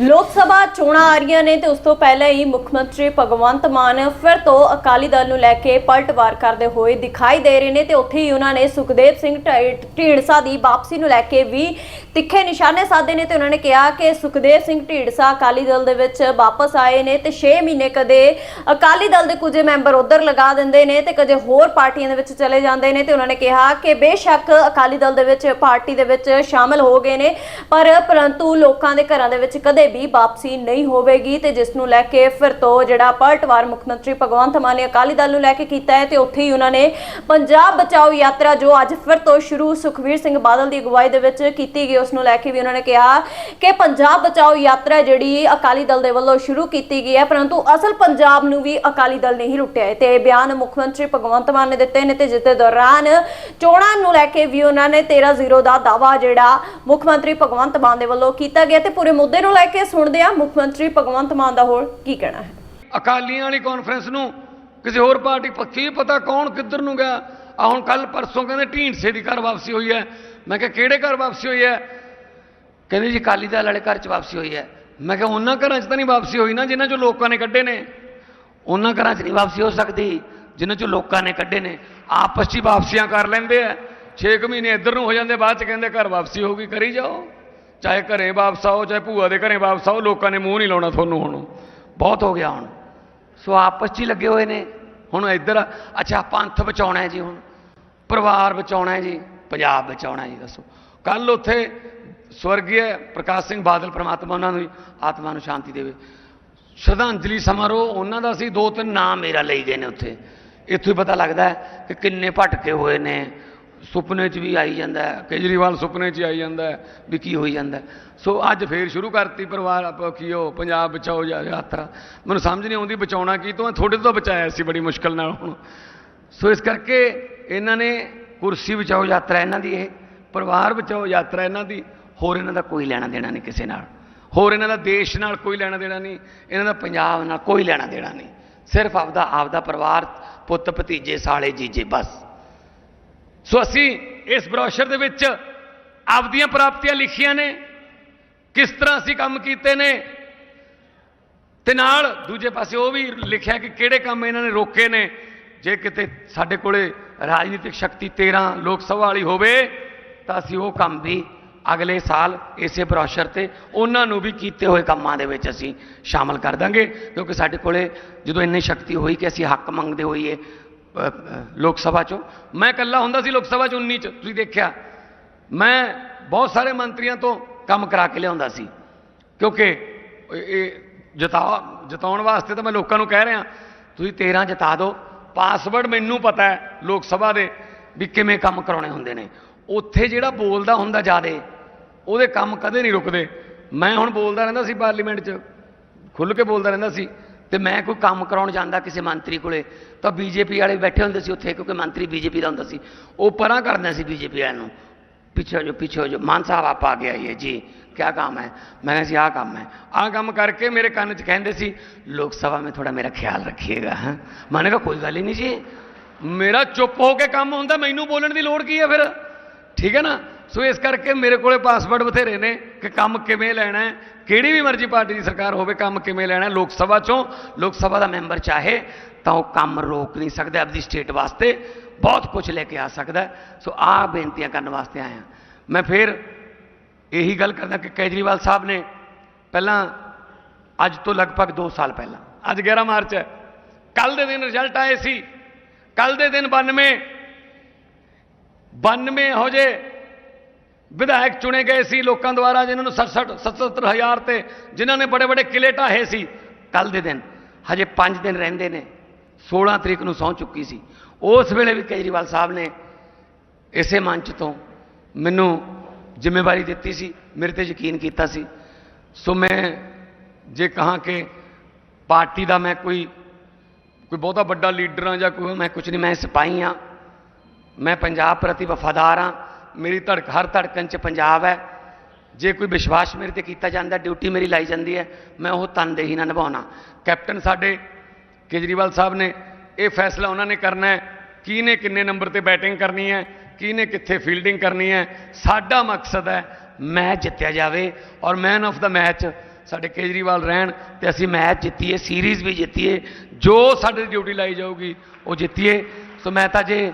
ਲੋਕ ਸਭਾ ਚੋਣਾਂ ਆ ਰਹੀਆਂ ਨੇ ਤੇ ਉਸ ਤੋਂ ਪਹਿਲਾਂ ਹੀ ਮੁੱਖ ਮੰਤਰੀ ਭਗਵੰਤ ਮਾਨ ਫਿਰ ਤੋਂ ਅਕਾਲੀ ਦਲ ਨੂੰ ਲੈ ਕੇ ਪਲਟਵਾਰ ਕਰਦੇ ਹੋਏ ਦਿਖਾਈ ਦੇ ਰਹੇ ਨੇ ਤੇ ਉੱਥੇ ਹੀ ਉਹਨਾਂ ਨੇ ਸੁਖਦੇਵ ਸਿੰਘ ਢੀਂਡਸਾ ਦੀ ਵਾਪਸੀ ਨੂੰ ਲੈ ਕੇ ਵੀ ਤਿੱਖੇ ਨਿਸ਼ਾਨੇ ਸਾਧੇ ਨੇ ਤੇ ਉਹਨਾਂ ਨੇ ਕਿਹਾ ਕਿ ਸੁਖਦੇਵ ਸਿੰਘ ਢੀਂਡਸਾ ਅਕਾਲੀ ਦਲ ਦੇ ਵਿੱਚ ਵਾਪਸ ਆਏ ਨੇ ਤੇ 6 ਮਹੀਨੇ ਕਦੇ ਅਕਾਲੀ ਦਲ ਦੇ ਕੁਝ ਮੈਂਬਰ ਉਧਰ ਲਗਾ ਦਿੰਦੇ ਨੇ ਤੇ ਕਦੇ ਹੋਰ ਪਾਰਟੀਆਂ ਦੇ ਵਿੱਚ ਚਲੇ ਜਾਂਦੇ ਨੇ ਤੇ ਉਹਨਾਂ ਨੇ ਕਿਹਾ ਕਿ ਬੇਸ਼ੱਕ ਅਕਾਲੀ ਦਲ ਦੇ ਵਿੱਚ ਪਾਰਟੀ ਦੇ ਵਿੱਚ ਸ਼ਾਮਲ ਹੋ ਗਏ ਨੇ, ਪਰ ਪਰੰਤੂ ਲੋਕਾਂ ਦੇ ਘਰਾਂ ਦੇ ਵਿੱਚ ਕਦੇ ਵੀ ਵਾਪਸੀ ਨਹੀਂ ਹੋਵੇਗੀ ਤੇ ਜਿਸ ਨੂੰ ਲੈ ਕੇ ਫਿਰ ਤੋਂ ਜਿਹੜਾ ਪਲਟਵਾਰ ਮੁੱਖ ਮੰਤਰੀ ਭਗਵੰਤ ਮਾਨ ਨੇ ਅਕਾਲੀ ਦਲ ਨੂੰ ਲੈ ਕੇ ਕੀਤਾ ਹੈ ਤੇ ਉੱਥੇ ਹੀ ਉਹਨਾਂ ਨੇ ਪੰਜਾਬ ਬਚਾਓ ਯਾਤਰਾ ਜੋ ਅੱਜ ਫਿਰ ਤੋਂ ਸ਼ੁਰੂ ਸੁਖਵੀਰ ਸਿੰਘ ਬਾਦਲ ਦੀ ਅਗਵਾਈ ਦੇ ਵਿੱਚ ਕੀਤੀ ਗਈ, ਉਸ ਨੂੰ ਲੈ ਕੇ ਵੀ ਉਹਨਾਂ ਨੇ ਕਿਹਾ ਕਿ ਪੰਜਾਬ ਬਚਾਓ ਯਾਤਰਾ ਜਿਹੜੀ ਅਕਾਲੀ ਦਲ ਦੇ ਵੱਲੋਂ ਸ਼ੁਰੂ ਕੀਤੀ ਗਈ ਹੈ, ਪਰੰਤੂ ਅਸਲ ਪੰਜਾਬ ਨੂੰ ਵੀ ਅਕਾਲੀ ਦਲ ਨੇ ਹੀ ਲੁੱਟਿਆ ਹੈ ਤੇ ਬਿਆਨ ਮੁੱਖ ਮੰਤਰੀ ਭਗਵੰਤ ਮਾਨ ਨੇ ਦਿੱਤੇ ਨੇ ਤੇ ਜਿਸ ਦੇ ਦੌਰਾਨ ਚੋਣਾਂ ਨੂੰ ਲੈ ਕੇ ਵੀ ਉਹਨਾਂ ਨੇ 13-0 ਦਾ ਦਾਵਾ ਜਿਹੜਾ ਮੁੱਖ ਮੰਤਰੀ ਭਗਵੰਤ ਮਾਨ ਦੇ ਵੱਲੋਂ ਕੀਤਾ ਗਿਆ ਤੇ ਪੂਰੇ ਮੁੱਦੇ ਨੂੰ ਲੈ ਕੇ ਸੁਣਦੇ ਆ ਮੁੱਖ ਮੰਤਰੀ ਭਗਵੰਤ ਮਾਨ ਦਾ ਹੋਰ ਕੀ ਕਹਿਣਾ ਹੈ? ਅਕਾਲੀਆਂ ਵਾਲੀ ਕਾਨਫਰੰਸ ਨੂੰ ਕਿਸੇ ਹੋਰ ਪਾਰਟੀ ਪੱਕੀ ਪਤਾ ਕੌਣ ਕਿੱਧਰ ਨੂੰ ਗਿਆ। ਆ ਹੁਣ ਕੱਲ ਪਰਸੋਂ ਕਹਿੰਦੇ ਢੀਂਡਸੇ ਦੀ ਘਰ ਵਾਪਸੀ ਹੋਈ ਹੈ। ਮੈਂ ਕਿਹਾ, ਕਿਹੜੇ ਘਰ ਵਾਪਸੀ ਹੋਈ ਹੈ? ਕਹਿੰਦੇ ਜੀ, ਅਕਾਲੀ ਦਲ ਵਾਲੇ ਘਰ 'ਚ ਵਾਪਸੀ ਹੋਈ ਹੈ। ਮੈਂ ਕਿਹਾ, ਉਹਨਾਂ ਘਰਾਂ 'ਚ ਤਾਂ ਨਹੀਂ ਵਾਪਸੀ ਹੋਈ ਨਾ, ਜਿਨ੍ਹਾਂ 'ਚੋਂ ਲੋਕਾਂ ਨੇ ਕੱਢੇ ਨੇ। ਉਹਨਾਂ ਘਰਾਂ 'ਚ ਨਹੀਂ ਵਾਪਸੀ ਹੋ ਸਕਦੀ, ਜਿਨ੍ਹਾਂ 'ਚੋਂ ਲੋਕਾਂ ਨੇ ਕੱਢੇ ਨੇ। ਆਪਸ 'ਚ ਹੀ ਵਾਪਸੀਆਂ ਕਰ ਲੈਂਦੇ ਆ। 6 ਮਹੀਨੇ ਇੱਧਰ ਨੂੰ ਹੋ ਜਾਂਦੇ, ਬਾਅਦ 'ਚ ਕਹਿੰਦੇ ਘਰ ਵਾਪਸੀ ਹੋਊਗੀ, ਕਰੀ ਜਾਓ। ਚਾਹੇ ਘਰੇ ਵਾਪਸ ਆਓ, ਚਾਹੇ ਭੂਆ ਦੇ ਘਰੇ ਵਾਪਸ ਆਓ, ਲੋਕਾਂ ਨੇ ਮੂੰਹ ਨਹੀਂ ਲਾਉਣਾ ਤੁਹਾਨੂੰ ਹੁਣ। ਬਹੁਤ ਹੋ ਗਿਆ ਹੁਣ। ਸੋ ਆਪਸ 'ਚ ਹੀ ਲੱਗੇ ਹੋਏ ਨੇ। ਹੁਣ ਇੱਧਰ ਅੱਛਾ ਪੰਥ ਬਚਾਉਣਾ ਜੀ ਹੁਣ। ਪਰਿਵਾਰ ਬਚਾਉਣਾ ਜੀ। ਪੰਜਾਬ ਬਚਾਉਣਾ ਜੀ, ਦੱਸੋ। ਕੱਲ ਉੱਥੇ ਸਵਰਗੀ ਪ੍ਰਕਾਸ਼ ਸਿੰਘ ਬਾਦਲ ਪ੍ਰਮਾਤਮਾ ਉਹਨਾਂ ਨੂੰ ਆਤਮਾ ਨੂੰ ਸ਼ਾਂਤੀ ਦੇਵੇ। ਸ਼ਰਧਾਂਜਲੀ ਸਮਾਰੋਹ, ਉਹਨਾਂ ਦਾ ਸੀ ਦੋ ਤਿੰਨ ਨਾਮ ਮੇਰਾ ਲਈ ਗਏ ਨੇ ਉੱਥੇ। ਇੱਥੋਂ ਹੀ ਪਤਾ ਲੱਗਦਾ ਕਿ ਕਿੰਨੇ ਭਟਕੇ ਹੋਏ ਨੇ। ਸੁਪਨੇ 'ਚ ਵੀ ਆਈ ਜਾਂਦਾ ਕੇਜਰੀਵਾਲ ਸੁਪਨੇ 'ਚ ਆਈ ਜਾਂਦਾ ਵੀ ਕੀ ਹੋਈ ਜਾਂਦਾ ਸੋ ਅੱਜ ਫੇਰ ਸ਼ੁਰੂ ਕਰਤੀ ਪਰਿਵਾਰ, ਆਪ- ਕੀ ਉਹ ਪੰਜਾਬ ਬਚਾਓ ਯਾ- ਯਾਤਰਾ। ਮੈਨੂੰ ਸਮਝ ਨਹੀਂ ਆਉਂਦੀ ਬਚਾਉਣਾ ਕੀ, ਤੋਂ ਥੋੜੇ ਤੋਂ ਬਚਾਇਆ ਸੀ ਬੜੀ ਮੁਸ਼ਕਲ ਨਾਲ ਹੁਣ। ਸੋ ਇਸ ਕਰਕੇ ਇਹਨਾਂ ਨੇ ਕੁਰਸੀ ਬਚਾਓ ਯਾਤਰਾ ਇਹਨਾਂ ਦੀ ਇਹ, ਪਰਿਵਾਰ ਬਚਾਓ ਯਾਤਰਾ ਇਹਨਾਂ ਦੀ, ਹੋਰ ਇਹਨਾਂ ਦਾ ਕੋਈ ਲੈਣਾ ਦੇਣਾ ਨਹੀਂ ਕਿਸੇ ਨਾਲ। ਹੋਰ ਇਹਨਾਂ ਦਾ ਦੇਸ਼ ਨਾਲ ਕੋਈ ਲੈਣਾ ਦੇਣਾ ਨਹੀਂ, ਇਹਨਾਂ ਦਾ ਪੰਜਾਬ ਨਾਲ ਕੋਈ ਲੈਣਾ ਦੇਣਾ ਨਹੀਂ। ਸਿਰਫ ਆਪਦਾ ਆਪਦਾ ਪਰਿਵਾਰ ਪੁੱਤ ਭਤੀਜੇ ਸਾਲੇ, ਜੀਜੇ, ਬਸ। ਸੋ ਅਸੀਂ ਇਸ ਬ੍ਰੋਸ਼ਰ ਦੇ ਵਿੱਚ ਆਪਦੀਆਂ ਪ੍ਰਾਪਤੀਆਂ ਲਿਖੀਆਂ ਨੇ, ਕਿਸ ਤਰ੍ਹਾਂ ਅਸੀਂ ਕੰਮ ਕੀਤੇ ਨੇ, ਤੇ ਨਾਲ ਦੂਜੇ ਪਾਸੇ ਉਹ ਵੀ ਲਿਖਿਆ ਕਿ ਕਿਹੜੇ ਕੰਮ ਇਹਨਾਂ ਨੇ ਰੋਕੇ ਨੇ, ਜੇ ਕਿਤੇ ਸਾਡੇ ਕੋਲੇ ਰਾਜਨੀਤਿਕ ਸ਼ਕਤੀ 13 ਲੋਕ ਸਭਾ ਵਾਲੀ ਹੋਵੇ, ਤਾਂ ਅਸੀਂ ਉਹ ਕੰਮ ਵੀ ਅਗਲੇ ਸਾਲ ਇਸੇ ਬ੍ਰੋਸ਼ਰ ਤੇ ਉਹਨਾਂ ਨੂੰ ਵੀ ਕੀਤੇ ਹੋਏ ਕੰਮਾਂ ਦੇ ਵਿੱਚ ਅਸੀਂ ਸ਼ਾਮਲ ਕਰ ਦਾਂਗੇ, ਕਿਉਂਕਿ ਸਾਡੇ ਕੋਲੇ ਜਦੋਂ ਇੰਨੀ ਸ਼ਕਤੀ ਹੋਈ ਕਿ ਅਸੀਂ ਹੱਕ ਮੰਗਦੇ ਹੋਈਏ ਲੋਕ ਸਭਾ ਚੋਂ। ਮੈਂ ਇਕੱਲਾ ਹੁੰਦਾ ਸੀ ਲੋਕ ਸਭਾ ਚ 19 ਚ, ਤੁਸੀਂ ਦੇਖਿਆ। ਮੈਂ ਬਹੁਤ ਸਾਰੇ ਮੰਤਰੀਆਂ ਤੋਂ ਕੰਮ ਕਰਾ ਕੇ ਲਿਆਉਂਦਾ ਸੀ। ਕਿਉਂਕਿ ਇਹ- ਇਹ ਜਿਤਾ, ਜਿਤਾਉਣ ਵਾਸਤੇ ਤਾਂ ਮੈਂ ਲੋਕਾਂ ਨੂੰ ਕਹਿ ਰਿਹਾ। ਤੁਸੀਂ 13 ਜਿਤਾ ਦਿਓ। ਪਾਸਵਰਡ ਮੈਨੂੰ ਪਤਾ ਹੈ ਲੋਕ ਸਭਾ ਦੇ ਵੀ ਕਿਵੇਂ ਕੰਮ ਕਰਾਉਣੇ ਹੁੰਦੇ ਨੇ। ਉੱਥੇ ਜਿਹੜਾ ਬੋਲਦਾ ਹੁੰਦਾ ਜਿਆਦੇ, ਉਹਦੇ ਕੰਮ ਕਦੇ ਨਹੀਂ ਰੁਕਦੇ। ਮੈਂ ਹੁਣ ਬੋਲਦਾ ਰਹਿੰਦਾ ਸੀ ਪਾਰਲੀਮੈਂਟ 'ਚ, ਖੁੱਲ੍ਹ ਕੇ ਬੋਲਦਾ ਰਹਿੰਦਾ ਸੀ। ਤੇ ਮੈਂ ਕੋਈ ਕੰਮ ਕਰਾਉਣ ਜਾਂਦਾ ਕਿਸੇ ਮੰਤਰੀ ਕੋਲੇ ਤਾਂ ਬੀਜੇਪੀ ਵਾਲੇ ਬੈਠੇ ਹੁੰਦੇ ਸੀ ਉੱਥੇ ਕਿਉਂਕਿ ਮੰਤਰੀ ਬੀਜੇਪੀ ਦਾ ਹੁੰਦਾ ਸੀ ਉਹ ਪਰਾਂ ਕਰਦੇ ਸੀ ਬੀਜੇਪੀ ਵਾਲਿਆਂ ਨੂੰ ਪਿੱਛੇ ਜੋ ਪਿੱਛੇ ਜੋ ਮਾਨ ਸਾਹਿਬ ਆਪ ਆ ਗਿਆ ਇਹ ਜੀ क्या काम है मैंने कहा आ काम है आ काम करके मेरे कान च कहते सी लोकसभा में थोड़ा मेरा ख्याल रखिएगा हाँ मैंने कहा कोई गल ही नहीं जी ਮੇਰਾ ਚੁੱਪ ਹੋ ਕੇ ਕੰਮ ਹੁੰਦਾ ਮੈਨੂੰ ਬੋਲਣ ਦੀ ਲੋੜ ਕੀ ਹੈ ਫਿਰ ਠੀਕ ਹੈ ਨਾ ਸੋ ਇਸ ਕਰਕੇ ਮੇਰੇ ਕੋਲੇ ਪਾਸਵਰਡ ਬਥੇਰੇ ਨੇ ਕਿ ਕੰਮ ਕਿਵੇਂ ਲੈਣਾ ਹੈ ਕਿਹੜੀ ਵੀ ਮਰਜ਼ੀ ਪਾਰਟੀ ਦੀ ਸਰਕਾਰ ਹੋਵੇ ਕੰਮ ਕਿਵੇਂ ਲੈਣਾ ਹੈ ਲੋਕ ਸਭਾ ਚੋਂ ਲੋਕ ਸਭਾ ਦਾ ਮੈਂਬਰ ਚਾਹੇ ਤਾਂ ਉਹ ਕੰਮ ਰੋਕ ਨਹੀਂ ਸਕਦਾ ਆਪਣੀ ਸਟੇਟ ਵਾਸਤੇ ਬਹੁਤ ਕੁਝ ਲੈ ਕੇ ਆ ਸਕਦਾ ਹੈ। ਸੋ ਆਹ ਬੇਨਤੀਆਂ ਕਰਨ ਵਾਸਤੇ ਆਇਆ ਮੈਂ ਫਿਰ ਇਹੀ ਗੱਲ ਕਰਦਾ ਕਿ ਕੇਜਰੀਵਾਲ ਸਾਹਿਬ ਨੇ ਪਹਿਲਾਂ ਅੱਜ ਤੋਂ ਲਗਭਗ 2 ਸਾਲ ਪਹਿਲਾਂ ਅੱਜ 11 ਮਾਰਚ ਹੈ ਕੱਲ ਦੇ ਦਿਨ ਰਿਜ਼ਲਟ ਆਏ ਸੀ ਕੱਲ ਦੇ ਦਿਨ 92 92 ਹੋ ਜੇ ਵਿਧਾਇਕ ਚੁਣੇ ਗਏ ਸੀ ਲੋਕਾਂ ਦੁਆਰਾ, ਜਿਨ੍ਹਾਂ ਨੂੰ 67 77 ਹਜ਼ਾਰ ਤੇ ਜਿਨ੍ਹਾਂ ਨੇ ਬੜੇ ਬੜੇ ਕਿਲੇ ਢਾਹੇ ਸੀ ਕੱਲ ਦੇ ਦਿਨ, ਹਜੇ 5 ਦਿਨ ਰਹਿੰਦੇ ਨੇ 16 ਤਰੀਕ ਨੂੰ ਸਹੁੰ ਚੁੱਕੀ ਸੀ। ਉਸ ਵੇਲੇ ਵੀ ਕੇਜਰੀਵਾਲ ਸਾਹਿਬ ਨੇ ਇਸੇ ਮੰਚ ਤੋਂ ਮੈਨੂੰ ਜ਼ਿੰਮੇਵਾਰੀ ਦਿੱਤੀ ਸੀ, ਮੇਰੇ ਤੇ ਯਕੀਨ ਕੀਤਾ ਸੀ। ਸੋ ਮੈਂ ਜੇ ਕਹਾਂ ਕਿ ਪਾਰਟੀ ਦਾ ਮੈਂ ਕੋਈ ਕੋਈ ਬਹੁਤਾ ਵੱਡਾ ਲੀਡਰ ਹਾਂ ਜਾਂ ਕੋਈ ਮੈਂ ਕੁਝ ਨਹੀਂ, ਮੈਂ ਸਿਪਾਹੀ ਹਾਂ। ਮੈਂ ਪੰਜਾਬ ਪ੍ਰਤੀ ਵਫਾਦਾਰ ਹਾਂ। ਮੇਰੀ ਧੜਕ ਹਰ ਧੜਕਣ 'ਚ ਪੰਜਾਬ ਹੈ। ਜੇ ਕੋਈ ਵਿਸ਼ਵਾਸ ਮੇਰੇ ਤੇ ਕੀਤਾ ਜਾਂਦਾ, ਡਿਊਟੀ ਮੇਰੀ ਲਾਈ ਜਾਂਦੀ ਹੈ, ਮੈਂ ਉਹ ਤਨਦੇਹੀ ਨਾਲ ਨਿਭਾਉਣਾ। ਕੈਪਟਨ ਸਾਡੇ ਕੇਜਰੀਵਾਲ ਸਾਹਿਬ ਨੇ ਇਹ ਫੈਸਲਾ ਉਹਨਾਂ ਨੇ ਕਰਨਾ ਹੈ, ਕਿਹਨੇ ਕਿੰਨੇ ਨੰਬਰ ਤੇ ਬੈਟਿੰਗ ਕਰਨੀ ਹੈ, ਕਿਹਨੇ ਕਿੱਥੇ ਫੀਲਡਿੰਗ ਕਰਨੀ ਹੈ। ਸਾਡਾ ਮਕਸਦ ਹੈ ਮੈਚ ਜਿੱਤਿਆ ਜਾਵੇ ਔਰ ਮੈਨ ਆਫ ਦਾ ਮੈਚ ਸਾਡੇ ਕੇਜਰੀਵਾਲ ਰਹਿਣ ਤੇ ਅਸੀਂ ਮੈਚ ਜਿੱਤੀਏ ਸੀਰੀਜ਼ ਵੀ ਜਿੱਤੀਏ, ਜੋ ਸਾਡੇ ਡਿਊਟੀ ਲਾਈ ਜਾਊਗੀ, ਉਹ ਜਿੱਤੀਏ। ਸੋ ਮੈਂ ਤਾਂ ਜੇ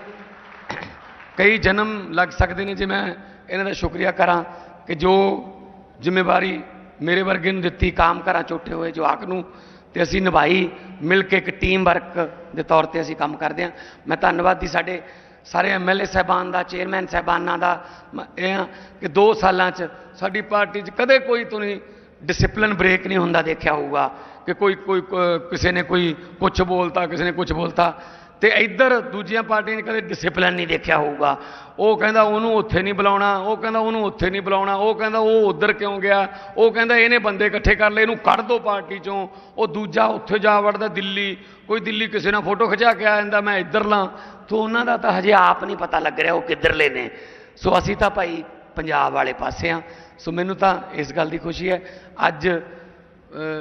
ਕਈ ਜਨਮ ਲੱਗ ਸਕਦੇ ਨੇ ਜੇ ਮੈਂ ਇਹਨਾਂ ਦਾ ਸ਼ੁਕਰੀਆ ਕਰਾਂ ਕਿ ਜੋ ਜ਼ਿੰਮੇਵਾਰੀ ਮੇਰੇ ਵਰਗੇ ਨੂੰ ਦਿੱਤੀ, ਕੰਮ ਕਰਾਂ ਚੋਟੇ ਹੋਏ ਜਵਾਕ ਨੂੰ, ਤੇ ਅਸੀਂ ਨਿਭਾਈ, ਮਿਲ ਕੇ ਇੱਕ ਟੀਮ ਵਰਕ ਦੇ ਤੌਰ ਤੇ ਅਸੀਂ ਕੰਮ ਕਰਦੇ ਹਾਂ। ਮੈਂ ਧੰਨਵਾਦੀ ਸਾਡੇ ਸਾਰੇ ਐਮਐਲਏ ਸਾਹਿਬਾਨ ਦਾ, ਚੇਅਰਮੈਨ ਸਾਹਿਬਾਨਾਂ ਦਾ। ਮ- ਇਹ ਕਿ 2 ਸਾਲਾਂ 'ਚ ਸਾਡੀ ਪਾਰਟੀ 'ਚ ਕਦੇ ਕੋਈ ਤੁਸੀਂ ਡਿਸਪਲਿਨ ਬ੍ਰੇਕ ਨਹੀਂ ਹੁੰਦਾ ਦੇਖਿਆ ਹੋਊਗਾ ਕਿ ਕੋਈ ਕੋਈ ਕ- ਕਿਸੇ ਨੇ ਕੋਈ ਕੁਝ ਬੋਲਤਾ, ਕਿਸੇ ਨੇ ਕੁਝ ਬੋਲਤਾ। ਤੇ ਇੱਧਰ ਦੂਜੀਆਂ ਪਾਰਟੀਆਂ ਨੇ ਕਦੇ ਡਿਸਪਲਿਨ ਨਹੀਂ ਦੇਖਿਆ ਹੋਊਗਾ। ਉਹ ਕਹਿੰਦਾ ਉਹਨੂੰ ਉੱਥੇ ਨਹੀਂ ਬੁਲਾਉਣਾ, ਉਹ ਕਹਿੰਦਾ ਉਹਨੂੰ ਉੱਥੇ ਨਹੀਂ ਬੁਲਾਉਣਾ, ਉਹ ਕਹਿੰਦਾ ਉਹ ਉੱਧਰ ਕਿਉਂ ਗਿਆ? ਉਹ ਕਹਿੰਦਾ ਇਹਨੇ ਬੰਦੇ ਇਕੱਠੇ ਕਰ ਲਏ, ਇਹਨੂੰ ਕੱਢ ਦੋ ਪਾਰਟੀ ਚੋਂ। ਉਹ ਦੂਜਾ ਉੱਥੇ ਜਾ ਵੜਦਾ ਦਿੱਲੀ, ਕੋਈ ਦਿੱਲੀ ਕਿਸੇ ਨਾਲ ਫੋਟੋ ਖਿਚਾ ਕੇ ਆ ਜਾਂਦਾ, ਮੈਂ ਇੱਧਰ ਲਾਂ ਤੋ ਉਹਨਾਂ ਦਾ ਤਾਂ ਹਜੇ ਆਪ ਨਹੀਂ ਪਤਾ ਲੱਗ ਰਿਹਾ ਉਹ ਕਿੱਧਰਲੇ ਨੇ। ਸੋ ਅਸੀਂ ਤਾਂ ਭਾਈ ਪੰਜਾਬ ਵਾਲੇ ਪਾਸੇ ਆ। ਸੋ ਮੈਨੂੰ ਤਾਂ ਇਸ ਗੱਲ ਦੀ ਖੁਸ਼ੀ ਹੈ। ਅੱਜ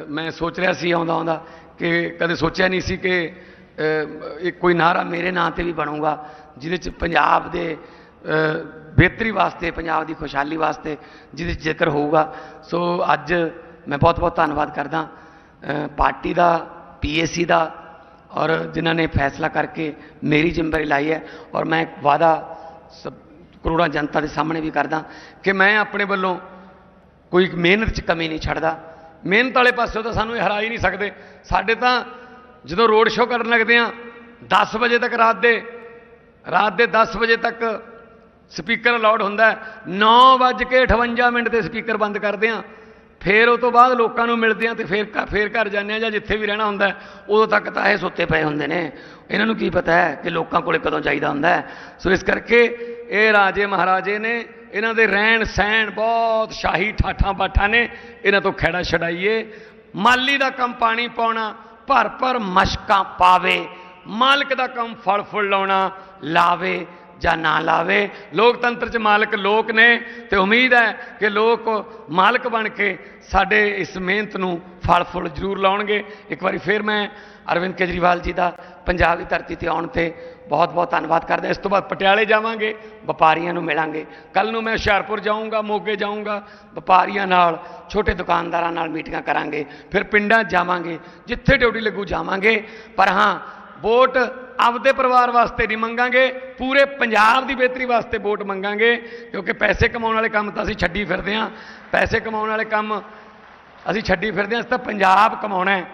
ਮੈਂ ਸੋਚ ਰਿਹਾ ਸੀ ਆਉਂਦਾ ਆਉਂਦਾ ਕਿ ਕਦੇ ਸੋਚਿਆ ਨਹੀਂ ਸੀ ਕਿ ਇਹ ਕੋਈ ਨਾਰਾ ਮੇਰੇ ਨਾਂ ਤੇ ਵੀ ਬਣੂਗਾ, ਜਿਹਦੇ ਚ ਪੰਜਾਬ ਦੇ ਬਿਹਤਰੀ ਵਾਸਤੇ, ਪੰਜਾਬ ਦੀ ਖੁਸ਼ਹਾਲੀ ਵਾਸਤੇ ਜਿਹਦੇ 'ਚ ਜ਼ਿਕਰ ਹੋਊਗਾ। ਸੋ ਅੱਜ ਮੈਂ ਬਹੁਤ ਬਹੁਤ ਧੰਨਵਾਦ ਕਰਦਾ ਪਾਰਟੀ ਦਾ ਪੀਏਸੀ ਦਾ, ਔਰ ਜਿਨ੍ਹਾਂ ਨੇ ਫੈਸਲਾ ਕਰਕੇ ਮੇਰੀ ਜ਼ਿੰਮੇਵਾਰੀ ਲਾਈ ਹੈ। ਔਰ ਮੈਂ ਇੱਕ ਵਾਅਦਾ ਸਭ ਕਰੋੜਾਂ ਜਨਤਾ ਦੇ ਸਾਹਮਣੇ ਵੀ ਕਰਦਾ ਕਿ ਮੈਂ ਆਪਣੇ ਵੱਲੋਂ ਕੋਈ ਮਿਹਨਤ 'ਚ ਕਮੀ ਨਹੀਂ ਛੱਡਦਾ। ਮਿਹਨਤ ਵਾਲੇ ਪਾਸਿਓਂ ਤਾਂ ਸਾਨੂੰ ਇਹ ਹਰਾ ਹੀ ਨਹੀਂ ਸਕਦੇ। ਸਾਡੇ ਤਾਂ ਜਦੋਂ ਰੋਡ ਸ਼ੋਅ ਕਰਨ ਲੱਗਦੇ ਆ 10 ਵਜੇ ਤੱਕ ਰਾਤ ਦੇ ਰਾਤ ਦੇ 10 ਵਜੇ ਤੱਕ ਸਪੀਕਰ ਅਲਾਉਡ ਹੁੰਦਾ 9:58 ਮਿੰਟ ਤੇ ਸਪੀਕਰ ਬੰਦ ਕਰਦੇ ਆ। ਫਿਰ ਉਹ ਤੋਂ ਬਾਅਦ ਲੋਕਾਂ ਨੂੰ ਮਿਲਦੇ ਆ ਤੇ ਫਿਰ ਘ- ਫਿਰ ਘਰ ਜਾਂਦੇ ਆ ਜਾਂ ਜਿੱਥੇ ਵੀ ਰਹਿਣਾ ਹੁੰਦਾ ਉਦੋਂ ਤੱਕ ਤਾਂ ਇਹ ਸੁੱਤੇ ਪਏ ਹੁੰਦੇ ਨੇ। ਇਹਨਾਂ ਨੂੰ ਕੀ ਪਤਾ ਹੈ ਕਿ ਲੋਕਾਂ ਕੋਲੇ ਕਦੋਂ ਚਾਹੀਦਾ ਹੁੰਦਾ ਸੋ ਇਸ ਕਰਕੇ ਇਹ ਰਾਜੇ ਮਹਾਰਾਜੇ ਨੇ ਇਹਨਾਂ ਦੇ ਰਹਿਣ ਸਹਿਣ ਬਹੁਤ ਸ਼ਾਹੀ ਠਾਠਾਂ ਬਾਠਾਂ ਨੇ। ਇਹਨਾਂ ਤੋਂ ਖਹਿੜਾ ਛਡਾਈਏ। ਮਾਲੀ ਦਾ ਕੰਮ ਪਾਣੀ ਪਾਉਣਾ ਭਰ ਭਰ ਮਸ਼ਕਾਂ ਪਾਵੇ ਮਾਲਕ ਦਾ ਕੰਮ ਫਲ ਫੁੱਲ ਲਾਉਣਾ ਲਾਵੇ ਜਾਂ ਨਾ ਲਾਵੇ। ਲੋਕਤੰਤਰ 'ਚ ਮਾਲਕ ਲੋਕ ਨੇ ਤੇ ਉਮੀਦ ਹੈ ਕਿ ਲੋਕ ਮਾਲਕ ਬਣ ਕੇ ਸਾਡੇ ਇਸ ਮਿਹਨਤ ਨੂੰ ਫਲ ਫੁੱਲ ਜ਼ਰੂਰ ਲਾਉਣਗੇ। ਇੱਕ ਵਾਰੀ ਫਿਰ ਮੈਂ ਅਰਵਿੰਦ ਕੇਜਰੀਵਾਲ ਜੀ ਦਾ ਪੰਜਾਬ ਦੀ ਧਰਤੀ ਤੇ ਆਉਣ ਤੇ ਬਹੁਤ ਬਹੁਤ ਧੰਨਵਾਦ ਕਰਦਾ। ਇਸ ਤੋਂ ਬਾਅਦ ਪਟਿਆਲੇ ਜਾਵਾਂਗੇ, ਵਪਾਰੀਆਂ ਨੂੰ ਮਿਲਾਂਗੇ। ਕੱਲ ਨੂੰ ਮੈਂ ਹੁਸ਼ਿਆਰਪੁਰ ਜਾਊਂਗਾ, ਮੋਗੇ ਜਾਊਂਗਾ, ਵਪਾਰੀਆਂ ਨਾਲ, ਛੋਟੇ ਦੁਕਾਨਦਾਰਾਂ ਨਾਲ ਮੀਟਿੰਗਾਂ ਕਰਾਂਗੇ। ਫਿਰ ਪਿੰਡਾਂ ਜਾਵਾਂਗੇ, ਜਿੱਥੇ ਡਿਊਟੀ ਲੱਗੂ ਜਾਵਾਂਗੇ। ਪਰ ਹਾਂ, ਵੋਟ ਆਪਦੇ ਪਰਿਵਾਰ ਵਾਸਤੇ ਨਹੀਂ ਮੰਗਾਂਗੇ, ਪੂਰੇ ਪੰਜਾਬ ਦੀ ਬਿਹਤਰੀ ਵਾਸਤੇ ਵੋਟ ਮੰਗਾਂਗੇ, ਕਿਉਂਕਿ ਪੈਸੇ ਕਮਾਉਣ ਵਾਲੇ ਕੰਮ ਤਾਂ ਅਸੀਂ ਛੱਡੀ ਫਿਰਦੇ ਹਾਂ ਪੈਸੇ ਕਮਾਉਣ ਵਾਲੇ ਕੰਮ ਅਸੀਂ ਛੱਡੀ ਫਿਰਦੇ ਹਾਂ ਅਸੀਂ ਤਾਂ ਪੰਜਾਬ ਕਮਾਉਣਾ ਹੈ।